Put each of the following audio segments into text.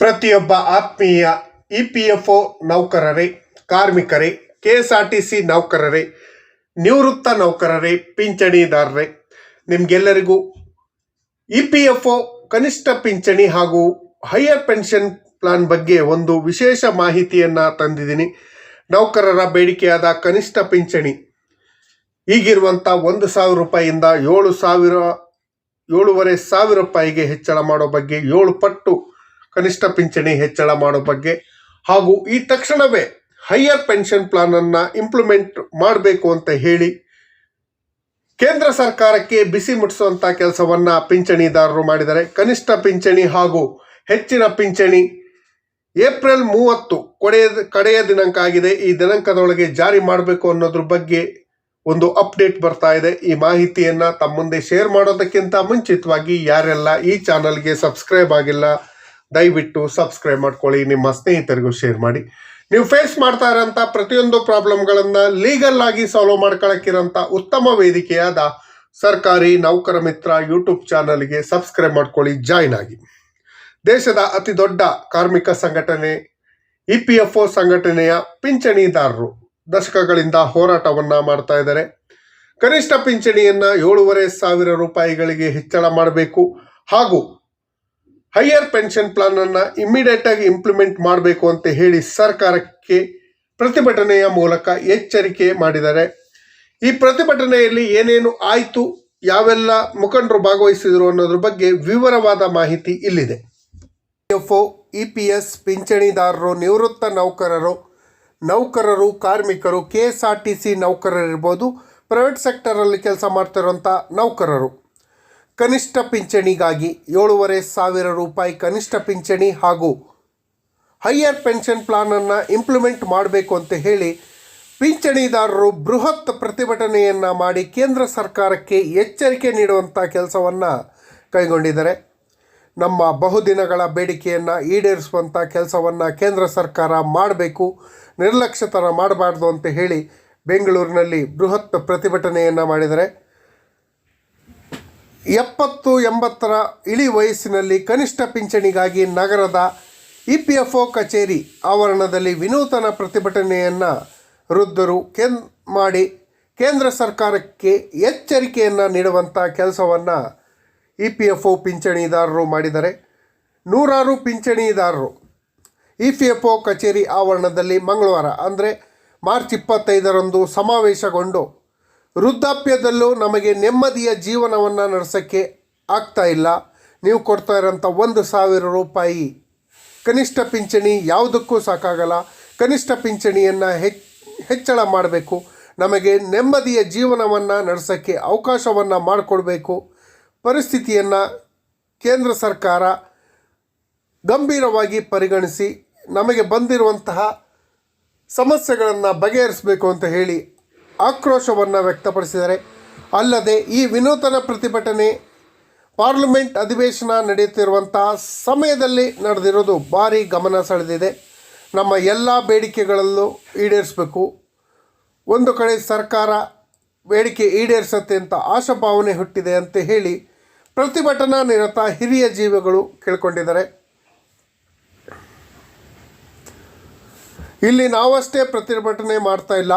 ಪ್ರತಿಯೊಬ್ಬ ಆತ್ಮೀಯ E P F O ನೌಕರರೇ, ಕಾರ್ಮಿಕರೇ, K S R T C ನೌಕರರೇ, ನಿವೃತ್ತ ನೌಕರರೇ, ಪಿಂಚಣಿದಾರರೇ, ನಿಮಗೆಲ್ಲರಿಗೂ ಇ ಪಿ ಎಫ್ ಒ ಕನಿಷ್ಠ ಪಿಂಚಣಿ ಹಾಗೂ ಹೈಯರ್ ಪೆನ್ಷನ್ ಪ್ಲಾನ್ ಬಗ್ಗೆ ಒಂದು ವಿಶೇಷ ಮಾಹಿತಿಯನ್ನು ತಂದಿದ್ದೀನಿ. ನೌಕರರ ಬೇಡಿಕೆಯಾದ ಕನಿಷ್ಠ ಪಿಂಚಣಿ ಈಗಿರುವಂಥ ಒಂದು ಸಾವಿರ ರೂಪಾಯಿಯಿಂದ ಏಳು ಸಾವಿರ, ಏಳೂವರೆ ಸಾವಿರ ರೂಪಾಯಿಗೆ ಹೆಚ್ಚಳ ಮಾಡೋ ಬಗ್ಗೆ ಏಳು ಪಟ್ಟು ಕನಿಷ್ಠ ಪಿಂಚಣಿ ಹೆಚ್ಚಳ ಮಾಡೋ ಬಗ್ಗೆ ಹಾಗೂ ಈ ತಕ್ಷಣವೇ ಹೈಯರ್ ಪೆನ್ಷನ್ ಪ್ಲಾನ್ ಅನ್ನ ಇಂಪ್ಲಿಮೆಂಟ್ ಮಾಡಬೇಕು ಅಂತ ಹೇಳಿ ಕೇಂದ್ರ ಸರ್ಕಾರಕ್ಕೆ ಬಿಸಿ ಮುಟ್ಟಿಸುವಂಥ ಕೆಲಸವನ್ನ ಪಿಂಚಣಿದಾರರು ಮಾಡಿದ್ದಾರೆ. ಕನಿಷ್ಠ ಪಿಂಚಣಿ ಹಾಗೂ ಹೆಚ್ಚಿನ ಪಿಂಚಣಿ ಏಪ್ರಿಲ್ ಮೂವತ್ತು ಕೊಡೆಯ ಕಡೆಯ ದಿನಾಂಕ ಆಗಿದೆ. ಈ ದಿನಾಂಕದೊಳಗೆ ಜಾರಿ ಮಾಡಬೇಕು ಅನ್ನೋದ್ರ ಬಗ್ಗೆ ಒಂದು ಅಪ್ಡೇಟ್ ಬರ್ತಾ ಇದೆ. ಈ ಮಾಹಿತಿಯನ್ನ ತಮ್ಮ ಮುಂದೆ ಶೇರ್ ಮಾಡೋದಕ್ಕಿಂತ ಮುಂಚಿತವಾಗಿ ಯಾರೆಲ್ಲ ಈ ಚಾನಲ್ಗೆ ಸಬ್ಸ್ಕ್ರೈಬ್ ಆಗಿಲ್ಲ ದಯವಿಟ್ಟು ಸಬ್ಸ್ಕ್ರೈಬ್ ಮಾಡ್ಕೊಳ್ಳಿ, ನಿಮ್ಮ ಸ್ನೇಹಿತರಿಗೂ ಶೇರ್ ಮಾಡಿ. ನೀವು ಫೇಸ್ ಮಾಡ್ತಾ ಇರೋಂಥ ಪ್ರತಿಯೊಂದು ಪ್ರಾಬ್ಲಮ್ಗಳನ್ನು ಲೀಗಲ್ ಆಗಿ ಸಾಲ್ವ್ ಮಾಡ್ಕೊಳಕ್ಕಿರೋಂಥ ಉತ್ತಮ ವೇದಿಕೆಯಾದ ಸರ್ಕಾರಿ ನೌಕರ ಮಿತ್ರ ಯೂಟ್ಯೂಬ್ ಚಾನಲ್ಗೆ ಸಬ್ಸ್ಕ್ರೈಬ್ ಮಾಡ್ಕೊಳ್ಳಿ ಜಾಯ್ನ್ ಆಗಿ. ದೇಶದ ಅತಿ ದೊಡ್ಡ ಕಾರ್ಮಿಕ ಸಂಘಟನೆ ಇ ಪಿ ಎಫ್ ಒ ಸಂಘಟನೆಯ ಪಿಂಚಣಿದಾರರು ದಶಕಗಳಿಂದ ಹೋರಾಟವನ್ನ ಮಾಡ್ತಾ ಇದ್ದಾರೆ. ಕನಿಷ್ಠ ಪಿಂಚಣಿಯನ್ನು ಏಳೂವರೆ ಸಾವಿರ ರೂಪಾಯಿಗಳಿಗೆ ಹೆಚ್ಚಳ ಮಾಡಬೇಕು ಹಾಗೂ ಹೈಯರ್ ಪೆನ್ಷನ್ ಪ್ಲಾನ್ ಅನ್ನ ಇಮಿಡಿಯೇಟ್ ಆಗಿ ಇಂಪ್ಲಿಮೆಂಟ್ ಮಾಡಬೇಕು ಅಂತ ಹೇಳಿ ಸರ್ಕಾರಕ್ಕೆ ಪ್ರತಿಭಟನೆಯ ಮೂಲಕ ಎಚ್ಚರಿಕೆ ಮಾಡಿದ್ದಾರೆ. ಈ ಪ್ರತಿಭಟನೆಯಲ್ಲಿ ಏನೇನು ಆಯಿತು, ಯಾವೆಲ್ಲ ಮುಖಂಡರು ಭಾಗವಹಿಸಿದರು ಅನ್ನೋದ್ರ ಬಗ್ಗೆ ವಿವರವಾದ ಮಾಹಿತಿ ಇಲ್ಲಿದೆ. ಎಫ್ ಇ ಪಿ ಎಸ್, ಪಿಂಚಣಿದಾರರು, ನಿವೃತ್ತ ನೌಕರರು ನೌಕರರು, ಕಾರ್ಮಿಕರು, K S R T C ನೌಕರರಿರ್ಬೋದು, private ಸೆಕ್ಟರಲ್ಲಿ ಕೆಲಸ ಮಾಡ್ತಿರೋಂಥ ನೌಕರರು. ಕನಿಷ್ಠ ಪಿಂಚಣಿಗಾಗಿ ಏಳೂವರೆ ಸಾವಿರ ರೂಪಾಯಿ ಕನಿಷ್ಠ ಪಿಂಚಣಿ ಹಾಗೂ ಹೈಯರ್ ಪೆನ್ಷನ್ ಪ್ಲಾನನ್ನು ಇಂಪ್ಲಿಮೆಂಟ್ ಮಾಡಬೇಕು ಅಂತ ಹೇಳಿ ಪಿಂಚಣಿದಾರರು ಬೃಹತ್ ಪ್ರತಿಭಟನೆಯನ್ನು ಮಾಡಿ ಕೇಂದ್ರ ಸರ್ಕಾರಕ್ಕೆ ಎಚ್ಚರಿಕೆ ನೀಡುವಂಥ ಕೆಲಸವನ್ನು ಕೈಗೊಂಡಿದ್ದಾರೆ. ನಮ್ಮ ಬಹುದಿನಗಳ ಬೇಡಿಕೆಯನ್ನು ಈಡೇರಿಸುವಂಥ ಕೆಲಸವನ್ನು ಕೇಂದ್ರ ಸರ್ಕಾರ ಮಾಡಬೇಕು, ನಿರ್ಲಕ್ಷ್ಯತನ ಮಾಡಬಾರ್ದು ಅಂತ ಹೇಳಿ ಬೆಂಗಳೂರಿನಲ್ಲಿ ಬೃಹತ್ ಪ್ರತಿಭಟನೆಯನ್ನು ಮಾಡಿದ್ದಾರೆ. ಎಪ್ಪತ್ತು ಎಂಬತ್ತರ ಇಳಿ ವಯಸ್ಸಿನಲ್ಲಿ ಕನಿಷ್ಠ ಪಿಂಚಣಿಗಾಗಿ ನಗರದ ಇ ಪಿ ಎಫ್ ಒ ಕಚೇರಿ ಆವರಣದಲ್ಲಿ ವಿನೂತನ ಪ್ರತಿಭಟನೆಯನ್ನು ವೃದ್ಧರು ಕೇನ್, ಮಾಡಿ ಕೇಂದ್ರ ಸರ್ಕಾರಕ್ಕೆ ಎಚ್ಚರಿಕೆಯನ್ನು ನೀಡುವಂಥ ಕೆಲಸವನ್ನು ಇ ಪಿ ಎಫ್ ಒ ಪಿಂಚಣಿದಾರರು ಮಾಡಿದ್ದಾರೆ. ನೂರಾರು ಪಿಂಚಣಿದಾರರು ಇ ಪಿ ಎಫ್ ಒ ಕಚೇರಿ ಆವರಣದಲ್ಲಿ ಮಂಗಳವಾರ, ಅಂದರೆ ಮಾರ್ಚ್ ಇಪ್ಪತ್ತೈದರಂದು ಸಮಾವೇಶಗೊಂಡು ವೃದ್ಧಾಪ್ಯದಲ್ಲೂ ನಮಗೆ ನೆಮ್ಮದಿಯ ಜೀವನವನ್ನು ನಡೆಸೋಕ್ಕೆ ಆಗ್ತಾ ಇಲ್ಲ. ನೀವು ಕೊಡ್ತಾ ಇರೋಂಥ ಒಂದು ಸಾವಿರ ರೂಪಾಯಿ ಕನಿಷ್ಠ ಪಿಂಚಣಿ ಯಾವುದಕ್ಕೂ ಸಾಕಾಗಲ್ಲ. ಕನಿಷ್ಠ ಪಿಂಚಣಿಯನ್ನು ಹೆಚ್ಚು ಹೆಚ್ಚಳ ಮಾಡಬೇಕು. ನಮಗೆ ನೆಮ್ಮದಿಯ ಜೀವನವನ್ನು ನಡೆಸೋಕ್ಕೆ ಅವಕಾಶವನ್ನು ಮಾಡಿಕೊಡ್ಬೇಕು. ಪರಿಸ್ಥಿತಿಯನ್ನು ಕೇಂದ್ರ ಸರ್ಕಾರ ಗಂಭೀರವಾಗಿ ಪರಿಗಣಿಸಿ ನಮಗೆ ಬಂದಿರುವಂತಹ ಸಮಸ್ಯೆಗಳನ್ನು ಬಗೆಹರಿಸಬೇಕು ಅಂತ ಹೇಳಿ ಆಕ್ರೋಶವನ್ನು ವ್ಯಕ್ತಪಡಿಸಿದ್ದಾರೆ. ಅಲ್ಲದೆ ಈ ವಿನೂತನ ಪ್ರತಿಭಟನೆ ಪಾರ್ಲಿಮೆಂಟ್ ಅಧಿವೇಶನ ನಡೆಯುತ್ತಿರುವಂತಹ ಸಮಯದಲ್ಲಿ ನಡೆದಿರೋದು ಭಾರಿ ಗಮನ ಸೆಳೆದಿದೆ. ನಮ್ಮ ಎಲ್ಲ ಬೇಡಿಕೆಗಳಲ್ಲೂ ಈಡೇರಿಸಬೇಕು. ಒಂದು ಕಡೆ ಸರ್ಕಾರ ಬೇಡಿಕೆ ಈಡೇರಿಸತ್ತೆ ಅಂತ ಆಶಾಭಾವನೆ ಹುಟ್ಟಿದೆ ಅಂತ ಹೇಳಿ ಪ್ರತಿಭಟನಾ ನಿರತ ಹಿರಿಯ ಜೀವಿಗಳು ಕೇಳ್ಕೊಂಡಿದ್ದಾರೆ. ಇಲ್ಲಿ ನಾವಷ್ಟೇ ಪ್ರತಿಭಟನೆ ಮಾಡ್ತಾ ಇಲ್ಲ.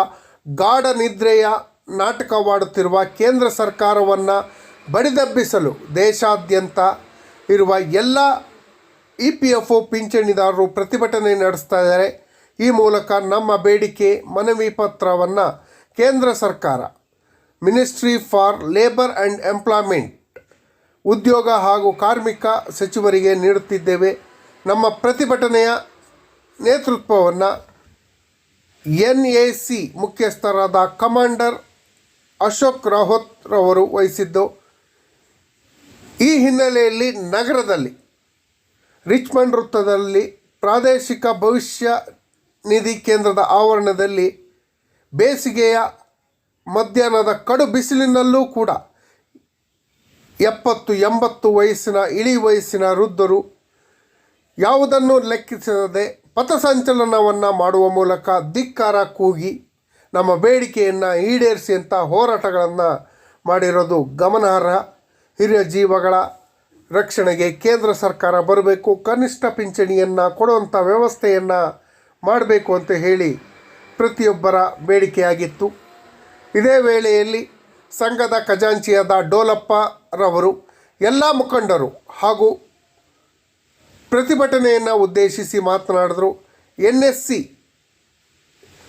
ಗಾಢ ನಿದ್ರೆಯ ನಾಟಕವಾಡುತ್ತಿರುವ ಕೇಂದ್ರ ಸರ್ಕಾರವನ್ನು ಬಡಿದಬ್ಬಿಸಲು ದೇಶಾದ್ಯಂತ ಇರುವ ಎಲ್ಲ ಇ ಪಿ ಎಫ್ ಒ ಪಿಂಚಣಿದಾರರು ಪ್ರತಿಭಟನೆ ನಡೆಸ್ತಾ ಇದ್ದಾರೆ. ಈ ಮೂಲಕ ನಮ್ಮ ಬೇಡಿಕೆ, ಮನವಿ ಪತ್ರವನ್ನು ಕೇಂದ್ರ ಸರ್ಕಾರ ministry for labour and employment ಉದ್ಯೋಗ ಹಾಗೂ ಕಾರ್ಮಿಕ ಸಚಿವರಿಗೆ ನೀಡುತ್ತಿದ್ದೇವೆ. ನಮ್ಮ ಪ್ರತಿಭಟನೆಯ ನೇತೃತ್ವವನ್ನು ಎನ್ ಎ ಸಿ ಮುಖ್ಯಸ್ಥರಾದ ಕಮಾಂಡರ್ ಅಶೋಕ್ ರಾಹೋತ್ ರವರು ವಹಿಸಿದ್ದು, ಈ ಹಿನ್ನೆಲೆಯಲ್ಲಿ ನಗರದಲ್ಲಿ ರಿಚ್ಮಂಡ್ ವೃತ್ತದಲ್ಲಿ ಪ್ರಾದೇಶಿಕ ಭವಿಷ್ಯ ನಿಧಿ ಕೇಂದ್ರದ ಆವರಣದಲ್ಲಿ ಬೇಸಿಗೆಯ ಮಧ್ಯಾಹ್ನದ ಕಡು ಬಿಸಿಲಿನಲ್ಲೂ ಕೂಡ ಎಪ್ಪತ್ತು, ಎಂಬತ್ತು ವಯಸ್ಸಿನ, ಇಳಿ ವಯಸ್ಸಿನ ವೃದ್ಧರು ಯಾವುದನ್ನು ಲೆಕ್ಕಿಸದೆ ಪಥಸಂಚಲನವನ್ನು ಮಾಡುವ ಮೂಲಕ ಧಿಕ್ಕಾರ ಕೂಗಿ ನಮ್ಮ ಬೇಡಿಕೆಯನ್ನು ಈಡೇರಿಸಿ ಅಂತ ಹೋರಾಟಗಳನ್ನು ಮಾಡಿರೋದು ಗಮನಾರ್ಹ. ಹಿರಿಯ ಜೀವಗಳ ರಕ್ಷಣೆಗೆ ಕೇಂದ್ರ ಸರ್ಕಾರ ಬರಬೇಕು, ಕನಿಷ್ಠ ಪಿಂಚಣಿಯನ್ನು ಕೊಡುವಂಥ ವ್ಯವಸ್ಥೆಯನ್ನು ಮಾಡಬೇಕು ಅಂತ ಹೇಳಿ ಪ್ರತಿಯೊಬ್ಬರ ಬೇಡಿಕೆಯಾಗಿತ್ತು. ಇದೇ ವೇಳೆಯಲ್ಲಿ ಸಂಘದ ಖಜಾಂಚಿಯಾದ ಡೋಲಪ್ಪರವರು ಎಲ್ಲ ಮುಖಂಡರು ಹಾಗೂ ಪ್ರತಿಭಟನೆಯನ್ನು ಉದ್ದೇಶಿಸಿ ಮಾತನಾಡಿದರು ಎನ್ ಎಸ್ ಸಿ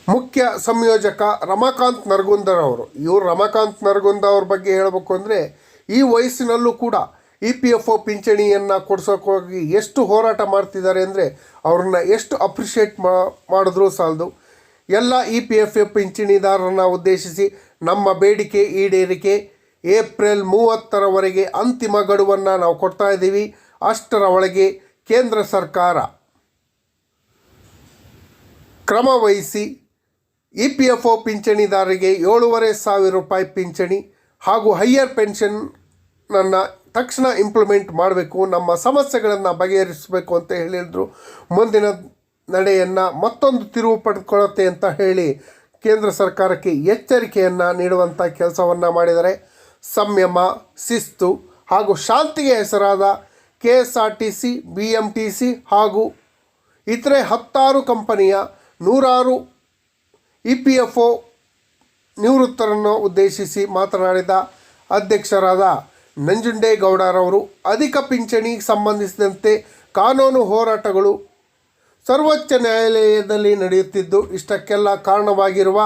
ಮುಖ್ಯ ಸಂಯೋಜಕ ರಮಾಕಾಂತ್ ನರಗುಂದರ್ ಅವರು. ಇವರು ರಮಾಕಾಂತ್ ನರಗುಂದ ಅವ್ರ ಬಗ್ಗೆ ಹೇಳಬೇಕು ಅಂದರೆ ಈ ವಯಸ್ಸಿನಲ್ಲೂ ಕೂಡ ಇ ಪಿ ಎಫ್ ಒ ಪಿಂಚಣಿಯನ್ನು ಕೊಡ್ಸೋಕ್ಕೋಗಿ ಎಷ್ಟು ಹೋರಾಟ ಮಾಡ್ತಿದ್ದಾರೆ ಅಂದರೆ ಅವ್ರನ್ನ ಎಷ್ಟು ಅಪ್ರಿಷಿಯೇಟ್ ಮಾಡಿದ್ರೂ ಸಾಲದು. ಎಲ್ಲ ಇ ಪಿ ಎಫ್ ಎಫ್ ಪಿಂಚಣಿದಾರರನ್ನು ಉದ್ದೇಶಿಸಿ ನಮ್ಮ ಬೇಡಿಕೆ ಈಡೇರಿಕೆ ಏಪ್ರಿಲ್ ಮೂವತ್ತರವರೆಗೆ ಅಂತಿಮ ಗಡುವನ್ನು ನಾವು ಕೊಡ್ತಾ ಇದ್ದೀವಿ. ಅಷ್ಟರ ಒಳಗೆ ಕೇಂದ್ರ ಸರ್ಕಾರ ಕ್ರಮ ವಹಿಸಿ ಇ ಪಿ ಎಫ್ ಒ ಪಿಂಚಣಿದಾರರಿಗೆ ಏಳೂವರೆ ಸಾವಿರ ರೂಪಾಯಿ ಪಿಂಚಣಿ ಹಾಗೂ ಹೈಯರ್ ಪೆನ್ಷನ್ನನ್ನು ತಕ್ಷಣ ಇಂಪ್ಲಿಮೆಂಟ್ ಮಾಡಬೇಕು, ನಮ್ಮ ಸಮಸ್ಯೆಗಳನ್ನು ಬಗೆಹರಿಸಬೇಕು ಅಂತ ಹೇಳಿದರು. ಮುಂದಿನ ನಡೆಯನ್ನು ಮತ್ತೊಂದು ತಿರುವು ಪಡೆದುಕೊಳ್ಳುತ್ತೆ ಅಂತ ಹೇಳಿ ಕೇಂದ್ರ ಸರ್ಕಾರಕ್ಕೆ ಎಚ್ಚರಿಕೆಯನ್ನು ನೀಡುವಂಥ ಕೆಲಸವನ್ನು ಮಾಡಿದರೆ ಸಂಯಮ, ಶಿಸ್ತು ಹಾಗೂ ಶಾಂತಿಗೆ ಹೆಸರಾದ K S R T C B M T C ಹಾಗೂ ಇತರೆ ಹತ್ತಾರು ಕಂಪನಿಯ ನೂರಾರು ಇ ಪಿ ಎಫ್ ಒ ನಿವೃತ್ತರನ್ನು ಉದ್ದೇಶಿಸಿ ಮಾತನಾಡಿದ ಅಧ್ಯಕ್ಷರಾದ ನಂಜುಂಡೇಗೌಡರವರು, ಅಧಿಕ ಪಿಂಚಣಿಗೆ ಸಂಬಂಧಿಸಿದಂತೆ ಕಾನೂನು ಹೋರಾಟಗಳು ಸರ್ವೋಚ್ಚ ನ್ಯಾಯಾಲಯದಲ್ಲಿ ನಡೆಯುತ್ತಿದ್ದು, ಇಷ್ಟಕ್ಕೆಲ್ಲ ಕಾರಣವಾಗಿರುವ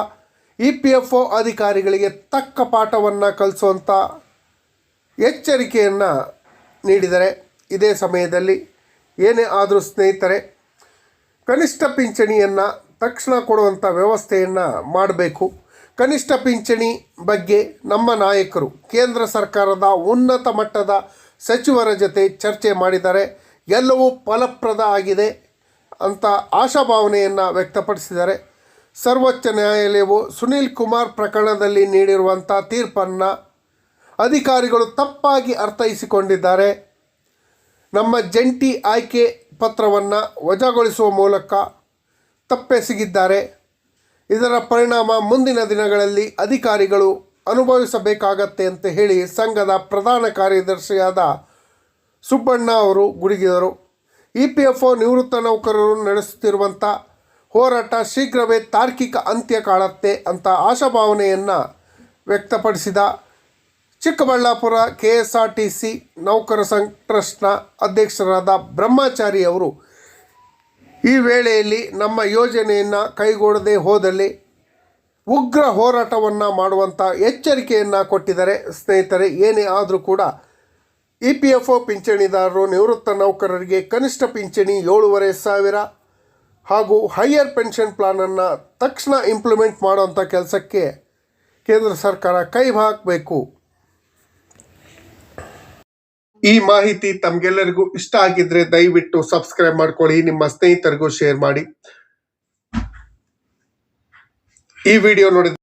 ಇ ಪಿ ಎಫ್ ಒ ಅಧಿಕಾರಿಗಳಿಗೆ ತಕ್ಕ ಪಾಠವನ್ನು ಕಲಿಸುವಂಥ ಎಚ್ಚರಿಕೆಯನ್ನು ನೀಡಿದರೆ ಇದೇ ಸಮಯದಲ್ಲಿ ಏನೇ ಆದರೂ ಸ್ನೇಹಿತರೆ, ಕನಿಷ್ಠ ಪಿಂಚಣಿಯನ್ನು ತಕ್ಷಣ ಕೊಡುವಂಥ ವ್ಯವಸ್ಥೆಯನ್ನು ಮಾಡಬೇಕು. ಕನಿಷ್ಠ ಪಿಂಚಣಿ ಬಗ್ಗೆ ನಮ್ಮ ನಾಯಕರು ಕೇಂದ್ರ ಸರ್ಕಾರದ ಉನ್ನತ ಮಟ್ಟದ ಸಚಿವರ ಜೊತೆ ಚರ್ಚೆ ಮಾಡಿದ್ದಾರೆ ಎಲ್ಲವೂ ಫಲಪ್ರದ ಆಗಿದೆ ಅಂತ ಆಶಾಭಾವನೆಯನ್ನು ವ್ಯಕ್ತಪಡಿಸಿದ್ದಾರೆ. ಸರ್ವೋಚ್ಚ ನ್ಯಾಯಾಲಯವು ಸುನೀಲ್ ಕುಮಾರ್ ಪ್ರಕರಣದಲ್ಲಿ ನೀಡಿರುವಂಥ ತೀರ್ಪನ್ನು ಅಧಿಕಾರಿಗಳು ತಪ್ಪಾಗಿ ಅರ್ಥೈಸಿಕೊಂಡಿದ್ದಾರೆ. ನಮ್ಮ ಜಂಟಿ ಆಯ್ಕೆ ಪತ್ರವನ್ನು ವಜಾಗೊಳಿಸುವ ಮೂಲಕ ತಪ್ಪೆಸಗಿದ್ದಾರೆ. ಇದರ ಪರಿಣಾಮ ಮುಂದಿನ ದಿನಗಳಲ್ಲಿ ಅಧಿಕಾರಿಗಳು ಅನುಭವಿಸಬೇಕಾಗತ್ತೆ ಅಂತ ಹೇಳಿ ಸಂಘದ ಪ್ರಧಾನ ಕಾರ್ಯದರ್ಶಿಯಾದ ಸುಬ್ಬಣ್ಣ ಅವರು ಗುಡುಗಿದರು. ಇ ಪಿ ಎಫ್ ಒ ನಿವೃತ್ತ ನೌಕರರು ನಡೆಸುತ್ತಿರುವಂಥ ಹೋರಾಟ ಶೀಘ್ರವೇ ತಾರ್ಕಿಕ ಅಂತ್ಯ ಕಾಣತ್ತೆ ಅಂತ ಆಶಾಭಾವನೆಯನ್ನು ವ್ಯಕ್ತಪಡಿಸಿದ Chikkaballapur K S R T C ನೌಕರ ಸಂಘ ಟ್ರಸ್ಟ್ನ ಅಧ್ಯಕ್ಷರಾದ ಬ್ರಹ್ಮಚಾರಿ ಅವರು ಈ ವೇಳೆಯಲ್ಲಿ ನಮ್ಮ ಯೋಜನೆಯನ್ನು ಕೈಗೊಳ್ಳದೆ ಹೋದಲ್ಲಿ ಉಗ್ರ ಹೋರಾಟವನ್ನು ಮಾಡುವಂಥ ಎಚ್ಚರಿಕೆಯನ್ನು ಕೊಟ್ಟಿದ್ದಾರೆ. ಸ್ನೇಹಿತರೆ, ಏನೇ ಆದರೂ ಕೂಡ ಇ ಪಿ ಎಫ್ ಒ ಪಿಂಚಣಿದಾರರು, ನಿವೃತ್ತ ನೌಕರರಿಗೆ ಕನಿಷ್ಠ ಪಿಂಚಣಿ ಏಳೂವರೆ ಸಾವಿರ ಹಾಗೂ ಹೈಯರ್ ಪೆನ್ಷನ್ ಪ್ಲಾನನ್ನು ತಕ್ಷಣ ಇಂಪ್ಲಿಮೆಂಟ್ ಮಾಡುವಂಥ ಕೆಲಸಕ್ಕೆ ಕೇಂದ್ರ ಸರ್ಕಾರ ಕೈ ಹಾಕಬೇಕು. ಈ ಮಾಹಿತಿ ತಮಗೆಲ್ಲರಿಗೂ ಇಷ್ಟ ಆಗಿದ್ರೆ ದಯವಿಟ್ಟು ಸಬ್ಸ್ಕ್ರೈಬ್ ಮಾಡ್ಕೊಳ್ಳಿ, ನಿಮ್ಮ ಸ್ನೇಹಿತರಿಗೂ ಶೇರ್ ಮಾಡಿ. ಈ ವಿಡಿಯೋ ನೋಡಿದ